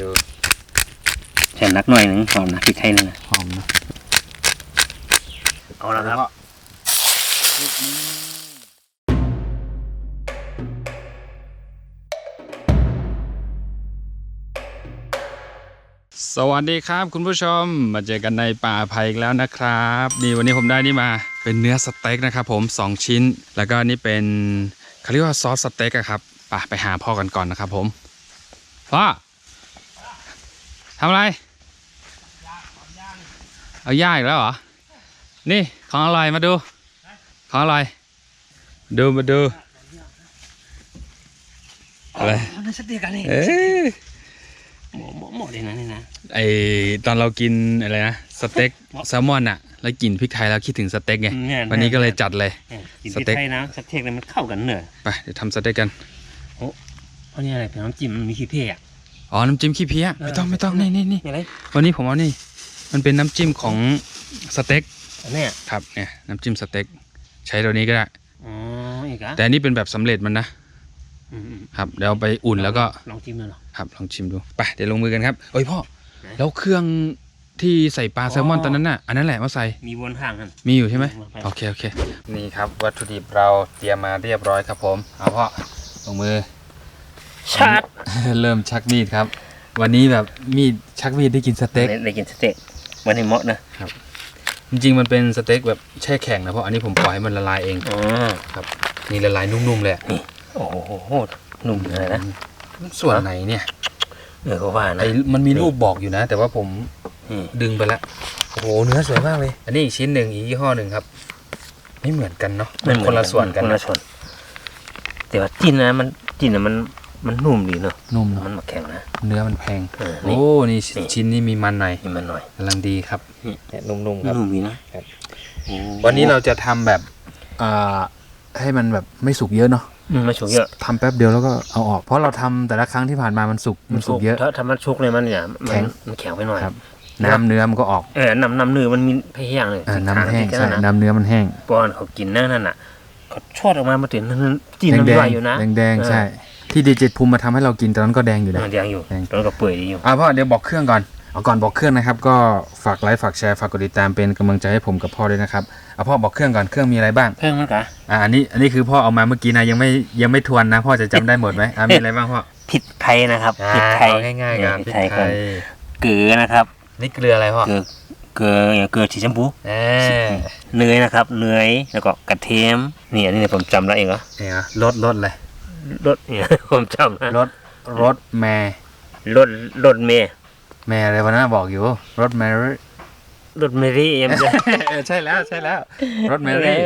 ดูแช่นักหน่อยหนึ่งหอมนะพริกไทยนี่นะหอมนะเอาละครับสวัสดีครับคุณผู้ชมมาเจอกันในป่าไผ่อีกแล้วนะครับนี่วันนี้ผมได้นี่มาเป็นเนื้อสเต็กนะครับผม 2 ชิ้น แล้วก็นี่เป็นเขาเรียกว่าซอสสเต็กอะครับไป่ะไปหาพ่อกันก่อนนะครับผมพ่อทำอะไร เอาย่างอีกแล้วเหรอ นี่ของอร่อยมาดู ของอร่อย ดูมาดูอะไรเอาเนื้อสเต็กกันนี่เอ้ยหมอหมอหมอเลยนะนี่นะ ไอตอนเรากินอะไรนะสเต็กแซลมอนอะแล้วกินพริกไทยแล้วคิดถึงสเต็กไงเนี่ยวันนี้ก็เลยจัดเลยเนี่ยกินสพริกเต็กไทยนะสเต็กเนี่ยมันเข้ากันเนอะไปเดี๋ยวทำสเต็กกันเพราะนี่อะไรเป็นน้ำจิ้มมันมีขี้เพี้ย อะอ๋อ น้ำจิ้มขี้เพี้ยเออไม่ต้องไม่ต้องนี่นี่นี่นี่อะไรวันนี้ผมเอานี่ มันเป็นน้ำจิ้มของสเต็กอันเนี้ยครับเนี่ยน้ำจิ้มสเต็กใช้ตัวนี้ก็ได้อ๋ออีกอะแต่อันนี้เป็นแบบสำเร็จมันนะอืมอืมครับเดี๋ยวเอาไปอุ่นแล้วก็ลองจิ้มเลยเหรอครับลองชิมดูไปเดี๋ยวลงมือกันครับเอ้ยพ่อไหนแล้วเครื่องที่ใส่ปลาแซลมอนอ๋อตอนนั้นน่ะอันนั้นแหละมาใส่มีวนห่างกันมีอยู่ใช่ไหมมีวนไปโอเคโอเค นี่ครับ วัตถุดิบเราเตรียมมาเรียบร้อยครับผมเอาพ่อลงมือ ชาร์จเริ่มชักมีดครับ วันนี้แบบมีดชักมีดได้กินสเต็กได้กินสเต็กวันนี้เหมาะนะจริงๆมันเป็นสเต็กแบบแช่แข็งนะเพราะอันนี้ผมปล่อยให้มันละลายเองอ๋อนี่ละลายนุ่มๆเลยอะโอ้โหหนุ่มเลยนะส่วนไหนเนี่ยเออก็ว่านะไอ้มันมีรูปบอกอยู่นะ แต่ว่าผมอืมดึงไปแล้วโอ้โหเนื้อสวยมากเลย อันนี้อีกชิ้นหนึ่งอีกยี่ห้อหนึ่งครับไม่เหมือนกันเนาะมันคนละส่วนกันคนนะละส่วนแต่ว่าจิ้นนะมันจิ้นนะมัน มันนุ่มดีเนอะนุ่มมันมาแข็งนะ เนื้อมันแพงเออนี่ โอ้นี่นี่ชิ้นนี้มีมันหน่อยนี่มันหน่อยกำลังดีครับนี่เนี่ยนุ่มๆครับ นุ่มดีนะครับ โอ้วันนี้เราจะทำแบบอ่าให้มันแบบไม่สุกเยอะเนาะอืมมันสุกเยอะทำแป๊บเดียวแล้วก็เอาออก เพราะเราทำแต่ละครั้งที่ผ่านมามันสุกมันสุกเยอะ ถ้าถ้ามันชุกเลยมันเนี่ยมันแข็งมันแข็งไปหน่อยครับ น้ำเนื้อมันก็ออกเออน้ำน้ำเนื้อมันมีแห้งเลยอ่าน้ำแห้งแค่ใช่นั้นนะน้ำเนื้อมันแห้งป้อนเขากินนั่นน่ะเขาชอดออกมามาเต็มนั่นจิ้นแดงน้ำแดย่องยอยู่นะแดงแดงๆใช่ ที่ดีเจภูมิมาทำให้เรากินตอนนั้นก็แดงอยู่เอนะอแดงอยู่แดงตอนนนก็เปื่อยดีอยู่ อ่าพ่อเดี๋ยวบอกเครื่องก่อนเอาก่อนบอกเครื่องนะครับ ก็ฝากไลค์ฝากแชร์ฝากกดติดตามเป็นกำลังใจให้ผมกับพ่อด้วยนะครับเอาพ่อบอกเครื่องก่อนเครื่องมีอะไรบ้างเพิ่มมั้งกะอ่าอันนี้อันนี้คือพ่อเอามาเมื่อกี้นะยังไม่ยังไม่ทวนนะ พ่อจะจำได้หมดไหมอ่ามีอะไรบ้างพ่อผิดไทยนะครับอ่าผิดไทยเอาง่ายๆกันผิพริดกไทยไทก่อนยเกลือนะครับนี่เกลืออะไรพ่อเกลือเกลืออย่างเกลือสีชมพูแหมเนยนะครับเนยแล้วก็กระเทียมนี่อันนี้เนี่ยผมจำแล้วเองเหรอเนี่ยรถรถเลย รถเนี่ยผมจำนะรถรถแม่รถรถเมย์แม่อะไรวะนะบอกอยู่ รถแมรี่รถเมรี่ยังจะใช่แล้วใช่แล้ว รถแมรี่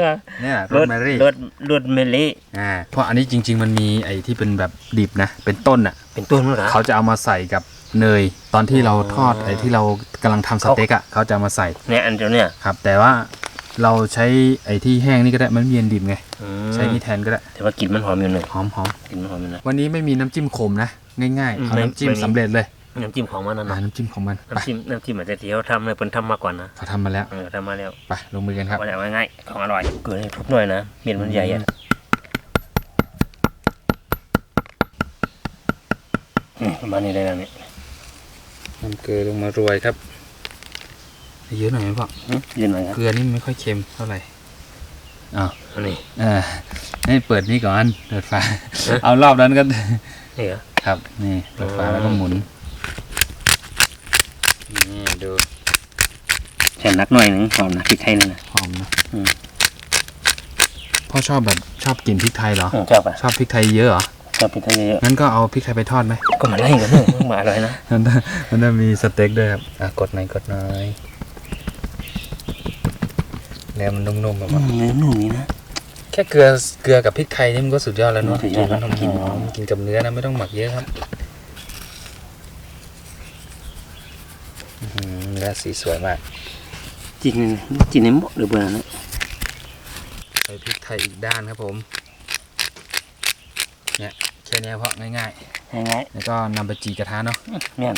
เนี่ยรรถถแมรี่รถรถเมลี่อ่าเพราะอันนี้จริง ๆ มันมีไอ้ที่เป็นแบบดิบนะเป็นต้นอะ เป็นต้นมั้งเหรอเขาจะเอามาใส่กับเนยตอนที่เราทอดอ๋อไอ้ที่เรากำลังทำสเต็กอะเขาจะเอามาใส่เนี่ยอันเดียวเนี่ยครับ แต่ว่า เราใช้ไอ้ที่แห้งนี่ก็ได้มันมีเย็นดิบไงอืมใช้นี่แทนก็ได้แต่ว่ากลิ่นมันหอมอยู่หนึ่งหอมหอมกลิ่นมันหอมอยู่นะวันนี้ไม่มีน้ำจิ้มขมนะ ง่ายๆอืมเอาน้ำจิ้มไม่มีสำเร็จเลยน้ำจิ้มของมันนั่นอ่านะน้ำจิ้มของมันไปน้ำจิ้มน้ำจิ้มอาจจะที่เขาทำเลยเป็นทำมาก่อนนะเขาทำมาแล้วเออทำมาแล้วไปลงมือกันครับว่าอย่างง่ายๆของอร่อยเกลือให้ทุบหน่อยนะเม็ดมันใหญ่อะอืมประมาณนี้ได้แล้วเนี่ยน้ำเกลือลงมารวยครับ เยอะหน่อยไหมพ่ออืมยืนหน่อยครับเกลือนี่ไม่ค่อยเค็มเท่าไหร่อ้าวอันนี้เออให้เปิดนี่ก่อนเปิดฝาเอารอบนั้นก็นี่เหรอครับ นี่เปิดฝาอ๋อแล้วก็หมุนนี่ดูแช่นักหน่อยหนึ่งหอมนะพริกไทยนี่นะหอมนะอืมพ่อชอบแบบชอบกินพริกไทยเหรออืมชอบอะชอบพริกไทยเยอะเหรอชอบพริกไทยเยอะงั้นก็เอาพริกไทยไปทอดไหมๆก็มาไล่กันเนอะมาอร่อยนะมันจะมันจะมีสเต็กด้วยครับอะกดหน่อยกดหน่อย แล้วมันนุ่มๆแบบอืว่ามเนื้อนุ่มนี่นะแค่เกลือเกลือกับพริกไทยนี่มันก็สุดยอดแล้วเนาะสุดยอดแล้วมันทำกินหอมกินกับเนื้อนะไม่ต้องหมักเยอะครับอื้อหือเนื้อสีสวยมากจินจินในหม้อหรือเปล่านะใส่พริกไทยอีกด้านครับผมเนี่ยแค่เนี้ยเพาะง่ายง่ายๆแล้วก็นำไปจีกระทะเนาะๆเนี่ย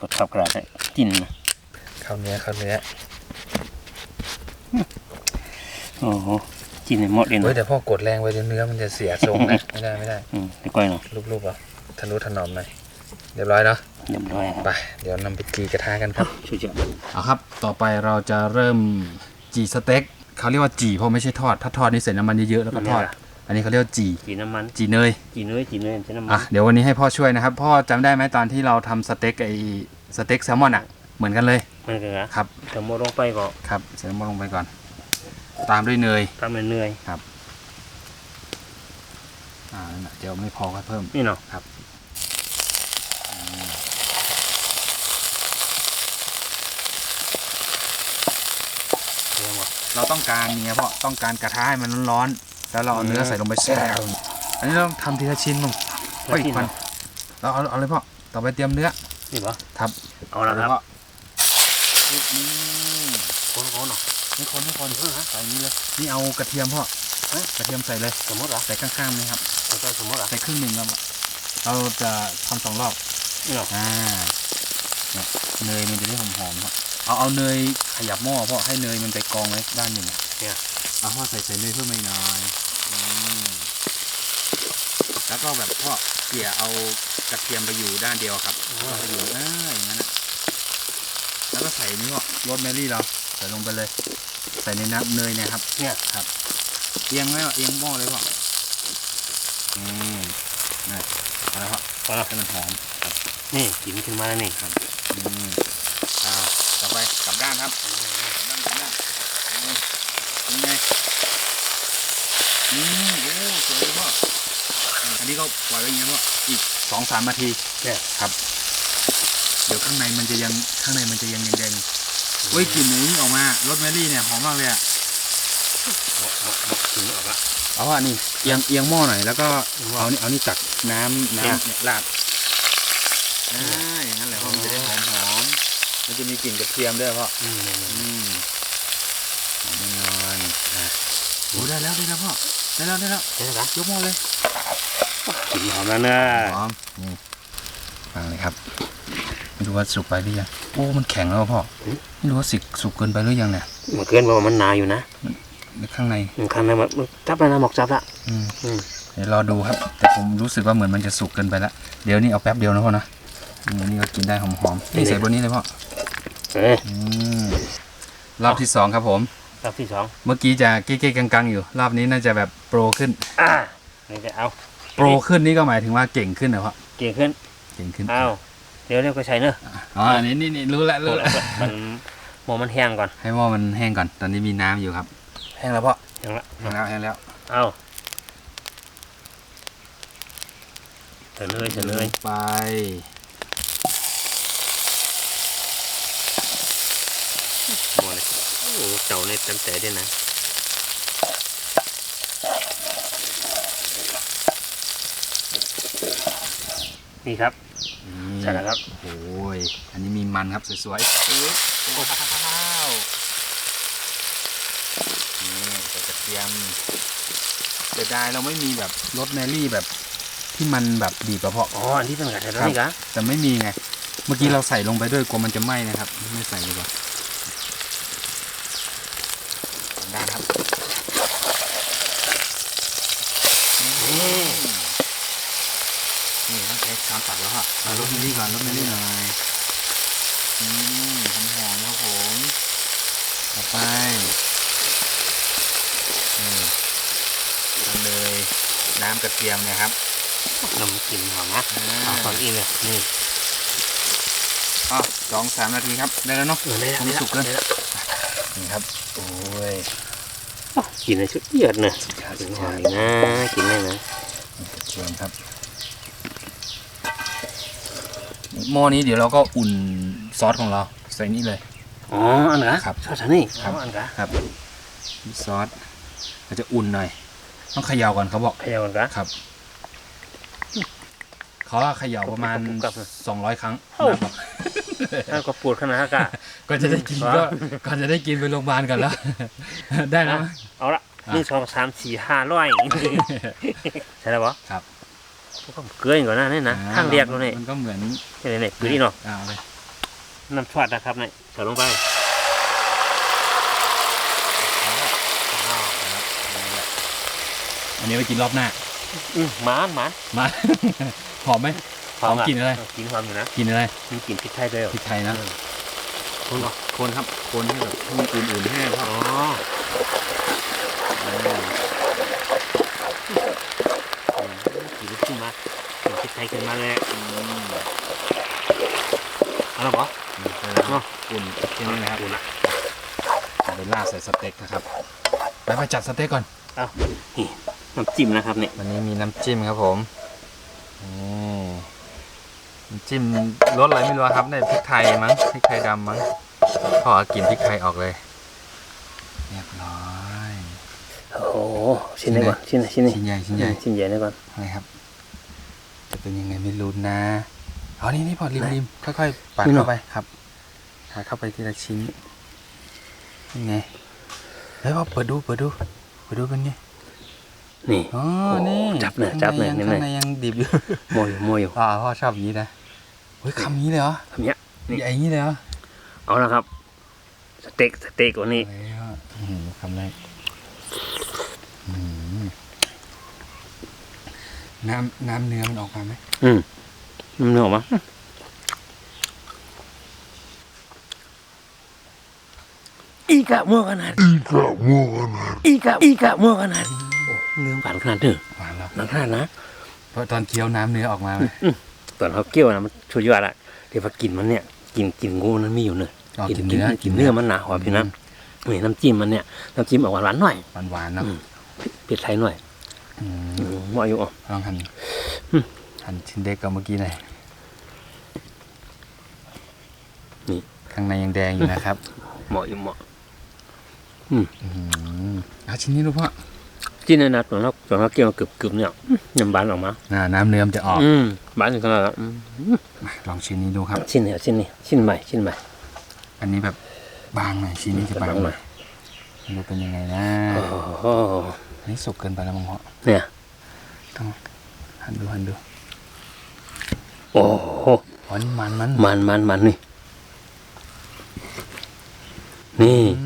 กดขับกระดาษให้จินนะเข้าเนื้อเข้าเนื้อโอ้โหจินในหม้อเลยเฮ้ยนะแต่พ่อกดแรงไปเดี๋ยวเนื้อมันจะเสียทรงนะ ไม่ได้ไม่ได้ อืมไปก้อยหน่อยรูปๆเหรอทนุถนอมหน่อยเรียบร้อยเนาะเรียบร้อยครับไปเดี๋ยวนำไปจีกระทะกันครับ ช่วยเจาะเอาครับ ต่อไปเราจะเริ่มจีสเต็กเขาเรียกว่าจีเพราะไม่ใช่ทอด ถ้าทอดนี่ใส่น้ำมันเยอะๆแล้วก็ทอด อันนี้เขาเรียกว่าจีจีน้ำมันจีเนย จีเนยจีเนยใช้น้ำมัอะนเดี๋ยววันนี้ให้พ่อช่วยนะครับ พ่อจำได้ไหมตอนที่เราทำสเต็กไอสเต็กแซลมอนอะ เหมือนกันเลย มันก็นะครับแต่โมลงไปก็ครับใส่น้ำมันลงไปก่อน ตามด้วยเนยทำเหนื่อยอ่านั่นแหละเดี๋ยวไม่พอก็เพิ่มๆนี่เนาะเรียงว่ะเราต้องการเนี่ยพ่อต้องการกระทะให้มันร้อนๆแล้วเราเอาเนื้อใส่ลงไปแช่อันนี้เราต้องทำทีละชิ้นมั้งเฮ้ยแล้วกินมันเราเอาเอาเลยพ่อต่อไปเตรียมเนื้อนี่ปะครับเอาละครับ พ่อนี่คนๆเนาะไม่คนไม่คนใส่อย่างนี้เลยนี่เอากระเทียมพ่อเอ้ยกระเทียมใส่เลยสมมติเหรอใส่ข้างๆนี่ครับใส่สมมติเหรอใส่ครึ่งหนึ่งครับเราจะทำสองรอบนี่เนาะอ่าเนี่ยเนยมันจะได้หอมๆครับเอาเอาเนยขยับหม้อพ่อให้เนยมันไปกองไว้ด้านหนึ่งอะเอาพ่อใส่ใส่เนยเพิ่มมาอีกหน่อยอืมแล้วก็แบบพ่อเกี่ยเอากระเทียมไปอยู่ด้านเดียวครับไปอยู่เอออย่างนั้นนะแล้ว ก็ใส่นี่พ่อโรสแมรี่เราใส่ลงไปเลย ใส่ในน้ำเนยเนะครับ เนี่ยครับ เอียงไหมพ่อเอียงหม้อเลยพ่ออืมนี่เอาละพ่อเอาละให้มันหอมนี่กินขึ้นมาแล้วนี่อืมอ่าต่อไปกลับด้านครับกลับด้านกลับด้านอืมเป็นไงอืมโอ้สวยเลยพ่ออืมอันนี้ก็ปล่อยไว้อย่างนี้พ่ออีกสองสามนาที เนี่ยครับ เดี๋ยวข้างในมันจะยังข้างในมันจะยังแดงๆเฮ้ยกลิ่นนี้ออกมารสแมรี่เนี่ยหอมมากเลยอะหมดหมดหมดถึงออกละเอาอะนี่เอียงเอียงหม้อหน่อยแล้วก็เอียงหม้เอานี่เอานี่ตักน้ำน้ำเนี่ยราดอ่าอย่างนั้นแหละพ่อมันจะได้หอมหอมมันจะมีกลิ่นกระเทียมด้วยพ่ออืมนี่อืมแน่นอนอะโอ้ได้แล้วได้แล้วพ่อได้แล้วได้แล้วไหมครับยกหม้อเลยกลิ่นหอมแล้วนะหอมนี่ฟังเลยครับ รู้ว่าสุกไปหรือยังโอ้มันแข็งแล้วพ่อไม่รู้ว่าสิสุกเกินไปหรือยังเนี่ยเมื่อคืนบอกว่ามันหนาอยู่นะในข้างในมันคันนะมันจับแล้วนะหมอกจับละอืมอืมเดี๋ยวรอดูครับ แต่ผมรู้สึกว่าเหมือนมันจะสุกเกินไปแล้วเดี๋ยวนี้เอาแป๊บเดียวนะพ่อนะอืมนี่ก็กินได้หอมๆนี่ใส่บนนี้เลยพ่อเอ้ยอืมรอบที่สองครับผมรอบที่สองเมื่อกี้จะเก๊ๆกังๆอยู่ รอบนี้น่าจะแบบโปรขึ้นอ่านี่จะเอา โปรขึ้นนี่ก็หมายถึงว่าเก่งขึ้นนะพ่อเก่งขึ้น เก่งขึ้นเอา เดี๋ยวเรียกก็ใช้เนอะอ๋ออันนี้นี่นี่รู้แล้วรู้แล้วมันหมอมันแห้งก่อน ให้หม้อมันแห้งก่อน ตอนนี้มีน้ำอยู่ครับ แห้งแล้วพ่อแห้งละแห้งแล้วแห้งแล้วเอาเสร็จเลยเสร็จเลยไปหมดเลยโอ้เจ้าในเต็มใจด้วยนะนี่ครับ ใช่แล้วครับโอ้ยอันนี้มีมันครับสวยๆปึ๊บโอ้ว้าวนี่ใส่กระเทียมเสียดายเราไม่มีแบบรสแมรี่แบบที่มันแบบดีกระเพาะอ๋ออันที่เป็นกระเทียมนี่กะแต่ไม่มีไง เมื่อกี้เราใส่ลงไปด้วยกลัวมันจะไหม้นะครับ ไม่ใส่ดีกว่าได้ครับ นี่ นี่ต้องใช้ช้อนตัก แล้วค่ะเอารสเมลี่ก่อนรสเมลี่หน่อยอืมหอมหอมๆครับผมต่อไปนี่ทำเลยน้ำกระเทียมเนะครับ นมกลิ่นหอมนะอ่าเอาตอนอีกเลยนี่อ๋อสองสามนาทีครับ ได้แล้วเนาะ เออได้แล้วผมได้แล้วสุกเกิน ได้แล้วนี่ครับ โอ้ยกลินในชุดเอียดเนอะสุดยอดกสุลิ่นดหยออมดดีนะ กินได้นะ กระเทียมครับ หม้อนี้เดี๋ยวเราก็อุ่นซอสของเราใส่นี่เลย อ๋ออันกะครับชอบทานนี่ครับ อ๋ออันกะครับนี่ซอสเราจะอุ่นหน่อย ต้องเขย่าก่อนเขาบอกเขย่าอันกะครับเขาว่าเขย่าประมาณกลับๆนะ200ครั้งเอ้านับครับถ้าก็ปวดขนาดนั้นกะก็จะได้กินว้าก็ก่อนจะได้กินไปโรงพยาบาลกันแล้ว ได้แล้วเอาละอะหนึ่งสองสามสี่ห้าร้อยใช่แล้วปะครับ ก็เกลืออยู่ก่อนนะนี่นะข้างเรียกตรงนี้มันก็เหมือนนี่นี่คือนี่เนาะเอาเลยน้ำทอดนะครับนี่ใส่ลงไปอันนี้ไปกินรอบหน้าอืมหมานหมานมาหอมไหมหอมกลิ่นอะไรกินหอมอยู่นะกินอะไรมีกลิ่นพริกไทยด้วยเหรอพริกไทยนะอืมคนคนครับคนให้แบบให้มันอุ่นๆแห้งครับอ๋อกินขึ้นมากลิ่นพริกไทยขึ้นมาเลยเอาละเหรอ เนาะอุ่นแค่นี้นะครับ อุ่นละ เอาไปราดใส่สเต็กนะครับไปไปจัดสเต็กก่อนเอานี่น้ำจิ้มนะครับเนี่ยวันนี้มีน้ำจิ้มครับผมนี่น้ำจิ้มรสอะไรไม่รู้ครับในพริกไทยมั้งพริกไทยดำมั้งพอเอากลิ่นพริกไทยออกเลยเรียบร้อยโอ้โหชิ้นไหนก่อนชิ้นไหนชิ้นไหนชิ้นใหญ่ชิ้นใหญ่ชิ้นใหญ่นะก่อนอะไรครับจะเป็นยังไงไม่รู้นะอ๋อนี่นี่พอริมริมค่อยๆปัดเข้าไปครับปาดเข้าไปทีละชิ้นนี่ไง เฮ้ยพอเปิดดูเปิดดูเปิดดูเป็นไงนี่อ๋อนี่จับหน่อยจับหน่อยข้างนี่ในหน่อยยังข้างในยังดิบอยู่โมยโมยอยู่อ่าพ่อชอบอย่างนี้นะเฮ้ยคำนี้เลยเหรอทำเนี้ยนี่ใหญ่อย่างนี้เลยเหรอเอาละครับ สเต็กสเต็กวันนี้เฮ้ยพ่ออื้อหือคำแรกอื้อหือน้ำน้ำเนื้อมันออกมาไหมอืมมันเหนียวปะ อีกะม่วงขนาดอีกะม่วงขนาดอีกะอีกะม่วงขนาดโอ้เนื้อผ่านขนาดเด้อหวานแล้วนักขนาดนะเพราะตอนเคี้ยวน้ำเนื้อออกมาไหมตอนเขาเกี่ยวนะมันช่วยยอดละเดี๋ยวพอกินมันเนี่ยกินกินงูนั้นมีอยู่เนอะอ๋อกิกินเนื้อกินเนื้อมันหนาหอมพี่นะนี่น้ำจิ้มมันเนี่ยน้ำจิ้มออกหวานๆหน่อยหวานหวานๆเนาะอืมเผ็ดไทยหน่อยอืมอืมเหมาะอยู่อะลองหั่นอืมหั่นชิ้นเด็กกับเมื่อกี้หน่อยนี่ข้างในยังแดงอยู่นะครับ เหมาะอยู่เหมาะ อื้อหือเอาชิ้นนี้ดูพ่อที่ในนัดของเราของเราเกี่ยวกรึบๆเนี่ยยำบานออกมาน่าน้ำเนื้อมจะออก อืมบานถึงขนาดนั้นอืมาลองชิ้นนี้ดูครับ ชิ้นเนี้ชิ้นนี้ชิ้นใหม่ชิ้นใหม่อันนี้แบบบางหน่อยชิ้นนี้จะบางหน่อยยไม่รู้เป็นยังไงนะโอ้โหอันนี้สุกเกินไปแล้วมั้งพ่อเนี่ยต้องหันดูหันดู โอ้โหอ๋อนี่มันมันมันมันมันนี่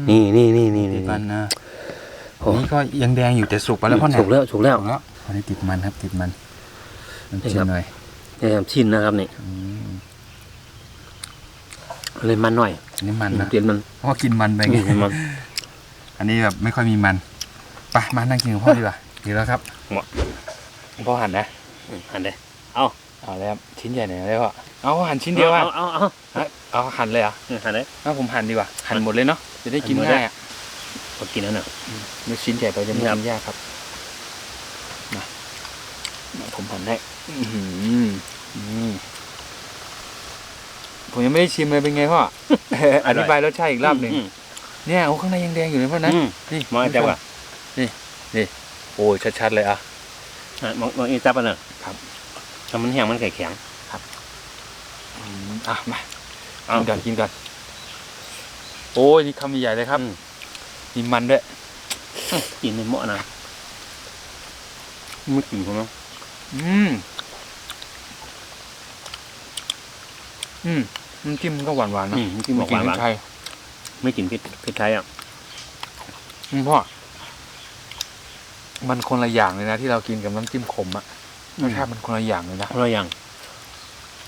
นี่นี่นี่นี่นี่ตินี่ดมันนะโอ้อันนี้ก็ยังแดงอยู่แต่สุกไปแล้วพ่อเนี่ยถูกแล้วถูกแล้วสุกแล้วอันนี้ติดมันครับติดมันมันนี่ชิมครับ หน่อยนี่ครับชิ้นนะครับนี่อืมเลยมันหน่อยอันนี้มันนะเปลี่ยนมันเพราะว่ากินมันไปไงอืมมัน อันนี้แบบไม่ค่อยมีมันไปมานั่งกินกับพ่อดีกว่าดีแล้วครับเหมาะพ่อหั่นนะอืมอันเดียวเอา เอาแล้วครับชิ้นใหญ่หน่อยได้ป่ะเอาหั่นชิ้นเดียวอะเอาเอาเอาเอาหั่นเลยเหรอะเอาอันเดียวเอาผมหั่นดีกว่าหั่นหมดเลยเนาะจะได้กินหั่นหมดเลยง่ายอะพอกินแล้วเนอะเนื้อชิ้นใหญ่ไปจะไม่ครับกินยากครับมามาผมหั่นให้อื้อหือนี่ผมยังไม่ได้ชิมเลยเป็นไงพ่ออธิบายรสชาติอีกรอบหนึ่งอืมเนี่ยโอ้ข้างในยังแดงอยู่เลยพ่อนะอืมนี่มองไอ้จับอะโอ้ยชัดๆเลยอะอะมองมองไอ้จับอะเนอะครับ ถ้ามันแห้งมันแข็งแข็งอืมอะมาเอากินก่อนกินก่อนโอ้ยนี่คำใหญ่ๆเลยครับอืมมีมันด้วยกินในหม้อนะไม่กินเขาเนาะอืมอืมน้ำจิ้มมันก็หวานๆนะอืมกินบอกหวานหวานไทยไม่กินพริกพริกไทยอะอืมพ่อมันคนละอย่างเลยนะที่เรากินกับน้ำจิ้มขมอะ รสชาติมันคนละอย่างเลยนะเพราะอย่าง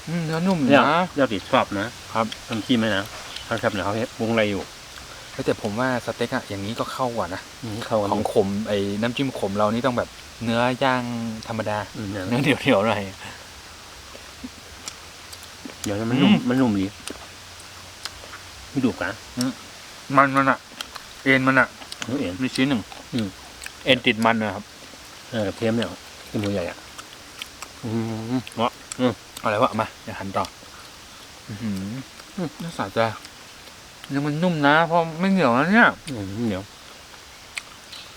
อืมเนื้อนุ่มเนี่ยนะเจ้าติดชอบนะครับ น้ำจิ้มไหมนะเขาชอบเนี่ยเขาปรุงอะไรอยู่เฮ้ยแต่ผมว่าสเต็กอะอย่างนี้ก็เข้ากว่านะอืมเข้ากันของขมไอ้น้ำจิ้มขมเรานี่ต้องแบบเนื้อย่างธรรมดาอืมเนี่ยเนื้อเดียวๆหน่อย เดี๋ยวมันนุ่มอืม มันนุ่มดีไม่ดุกันมันมันอะเอ็นมันอะน้องเอ็น มีชิ้นหนึ่งอืม เอ็นติดมันนะครับเออเทียมเนี่ยที่มือใหญ่อะ อืมเหมาะอะไรวะมาเดี๋ยวหันต่ออือหืออืมน่าสะใจเนื้อมันนุ่มนะเพราะไม่เหนียวนะเนี่ยอืมเดี๋ยว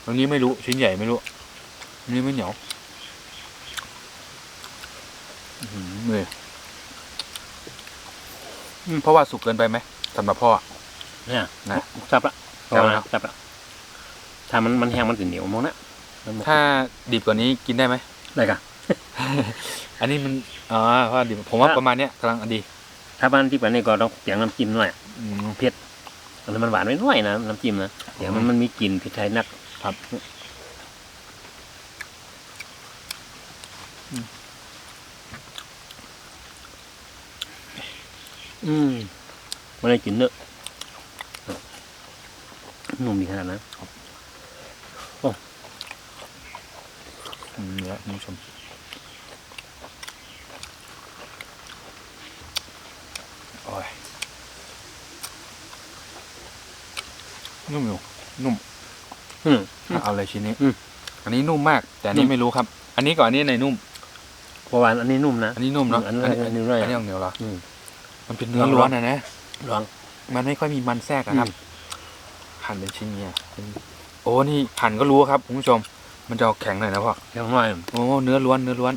ตรงนี้ไม่รู้ชิ้นใหญ่ไม่รู้อันนี้ไม่เหนียวอื้อหือเลยอืมเพราะว่าสุกเกินไปไหมสำหรับพ่ออะเนี่ยนะจับละจับละจับละถ้ามันมันแห้งมันจะเหนียวมองนะมันบอกถ้าดิบกว่านี้กินได้ไหมได้กะ อันนี้มันอ๋อเพราะดิบผมว่าถ้าประมาณเนี้ยกำลังดี ถ้าบ้านที่แบบนี้ก็ต้องเสียงน้ำจิ้มหน่อยอืมอันนั้นมันหวานไว้หน่อยนะน้ำจิ้มนะเดี๋ยวมันมันมีกลิ่นพริกไทยนักครับอืมไม่ได้กินเนอะนุ่มดีขนาดนั้นอืมเนื้อคุณผู้ชม โอ้ยนุ่มอยู่นุ่ม อืม เอาเลยชิ้นนี้อืม อันนี้นุ่มมาก แต่อันนี้นุ่มไม่รู้ครับ อันนี้ก่อนอันนี้ไหนนุ่ม เพราะว่าอันนี้นุ่มนะ อันนี้นุ่มเนาะอันนี้อันนี้นุ่มหน่อยอันนี้ออกเหนียวเหรออืมมันเป็นเนื้อลองล้วนนะนะลอง มันไม่ค่อยมีมันแทรกอะครับอืมหั่นเป็นชิ้นเนี้ยเป็นโอ้นี่หั่นก็รู้ครับคุณผู้ชม มันจะออกแข็งหน่อยนะพ่อเดี๋ยวหน่อยโอ้เนื้อล้วนเนื้อล้วน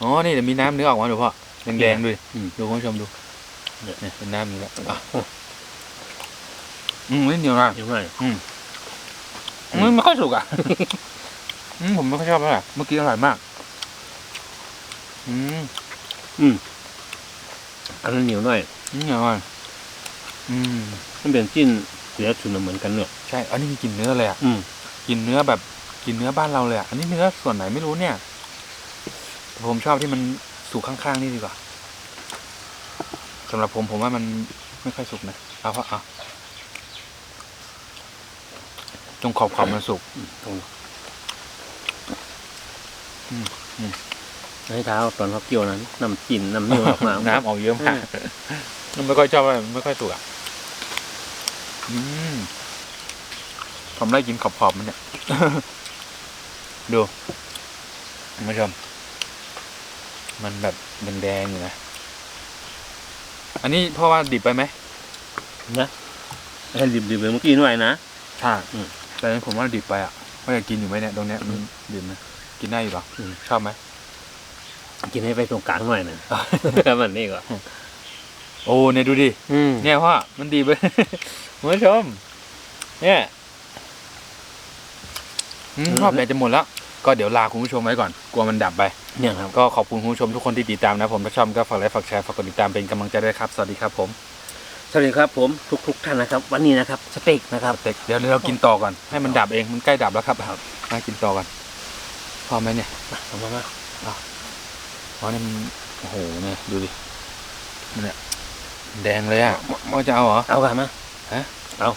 อ๋อนี่เดี๋ยวมีน้ำเนื้อออกมาดูพ่อ แดงๆดูดิอืมดูคุณผู้ชมดูเนี่ยเนี่ยเป็นน้ำนี้แล้วอะอืมไม่เหนียวนะเดี๋ยวหน่อยอืมไม่ค่อยสุกอะอืมผมไม่ค่อยชอบเท่าไหร่เมื่อกี้อร่อยมาก อืมอันนั้นเหนียวหน่อยอืมอร่อยอืมมันเป็นจิ้นเสียชุนเหมือนกันเนอะใช่ อันนี้มีกลิ่นเนื้อเลยอะอืมกลิ่นเนื้อแบบกลิ่นเนื้อบ้านเราเลยอะอันนี้เนื้อส่วนไหนไม่รู้เนี่ยแต่ผมชอบที่มัน สุกข้างๆนี่ดีกว่าสำหรับผมผมว่ามันไม่ค่อยสุกนะเอาเพราะเอาตรงขอบขอบๆมันสุกตรงอืมอืมให้เท้าตอนเขาเกี่ยวนั้นน้ำจิ้นน้ำนิ่วออกมา น้ำออกเยอะมากมันไม่ค่อยชอบอะไรไม่ค่อยสุกอะอืมผมไล่กินขอบๆมันเนี่ย ดูคุณผู้ชม มันแบบแดงๆอยู่นะ อันนี้เพราะว่าดิบไปไหมนะให้ดิบๆเหมือนเมื่อกี้หน่อยนะ ใช่อืม แต่ผมว่าดิบไปอะว่าจะกินอยู่ไหมเนี่ยตรงเนี้ยมันดิบไหมกินได้อยู่เหรออืมชอบไหม กินให้ไปตรงกลางหน่อยนะมันนี่ก็โอ้เนี่ยดูดิ อืมเนี่ยพ่อมันดีไป คุณผู้ชม เนี่ยอืมรอบแบตจะหมดแล้ว ก็เดี๋ยวลาคุณผู้ชมไว้ก่อน กลัวมันดับไปเนี่ยครับ ก็ขอบคุณคุณผู้ชมทุกคนที่ติดตามนะผมถ้าชอบก็ฝากไลค์ฝากแชร์ฝากกดติดตามเป็นกำลังใจด้วยครับ สวัสดีครับผมสวัสดีครับผมทุกๆท่านนะครับ วันนี้นะครับสเต็กนะครับเด็กเดี๋ยวเรากินต่อก่อนให้มันดับเองมันใกล้ดับแล้วครับครับมากินต่อก่อนพอไหมเนี่ยเอามามาเพราะเนี่ยมันโอ้โหเนี่ยดูดิมันเนี่ยแดงเลยอะว่าจะเอาเหรอเอากันมาฮะเอา